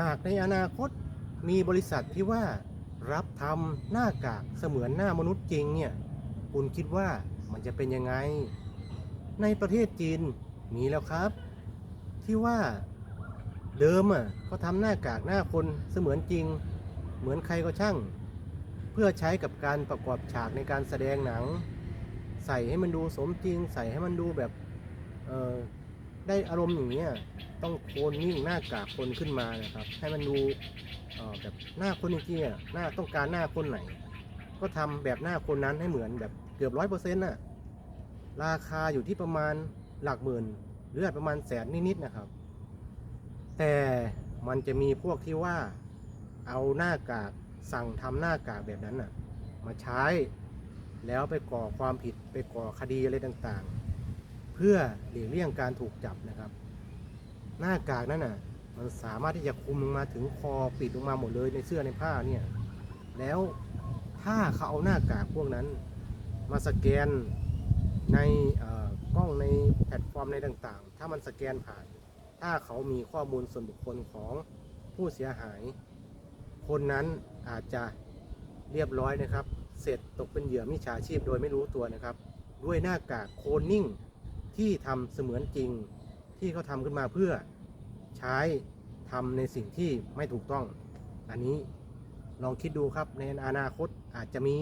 หากในอนาคตมีบริษัทที่ว่ารับทำหน้ากากเสมือนหน้ามนุษย์จริงเนี่ย คุณคิดว่ามันจะเป็นยังไง ในประเทศจีนมีแล้วครับ ที่ว่าเดิมอะเขาทำหน้ากากหน้าคนเสมือนจริง เหมือนใครก็ช่าง เพื่อใช้กับการประกอบฉากในการแสดงหนัง ใส่ให้มันดูสมจริง ใส่ให้มันดูแบบเออได้อารมณ์อย่างเนี้ย ต้องโคนนิ่งหน้ากากคนขึ้นมานะครับ ให้มันดูแบบหน้าคนจริงๆอะหน้าต้องการหน้าคนไหน ก็ทำแบบหน้าคนนั้นให้เหมือนแบบเกือบร้อยเปอร์เซ็นต์น่ะราคาอยู่ที่ประมาณหลักหมื่นหรืออาจประมาณแสนนิดๆนะครับ แต่มันจะมีพวกที่ว่าเอาหน้ากากสั่งทำหน้ากากแบบนั้นน่ะ มาใช้แล้วไปก่อความผิดไปก่อคดีอะไรต่างๆ เพื่อหลีกเลี่ยงการถูกจับนะครับ น้ากากนั้นน่ะ มันสามารถที่จะคลุมลงมาถึงคอปิดลงมาหมดเลยในเสื้อในผ้าเนี่ย แล้วถ้าเขาเอาหน้ากากพวกนั้น มาสแกนในเอ่อกล้องในแพลตฟอร์มในต่างๆ ถ้ามันสแกนผ่าน ถ้าเขามีข้อมูลส่วนบุคคลของผู้เสียหาย คนนั้นอาจจะเรียบร้อยนะครับ เสร็จตกเป็นเหยื่อมิจฉาชีพโดยไม่รู้ตัวนะครับ ด้วยหน้ากากโคลนนิ่งที่ทำเสมือนจริงที่เขาทำขึ้นมาเพื่อ ช้ทำในสิ่งที่ไม่ถูกต้อง อันนี้ลองคิดดูครับในอนาคตอาจจะมี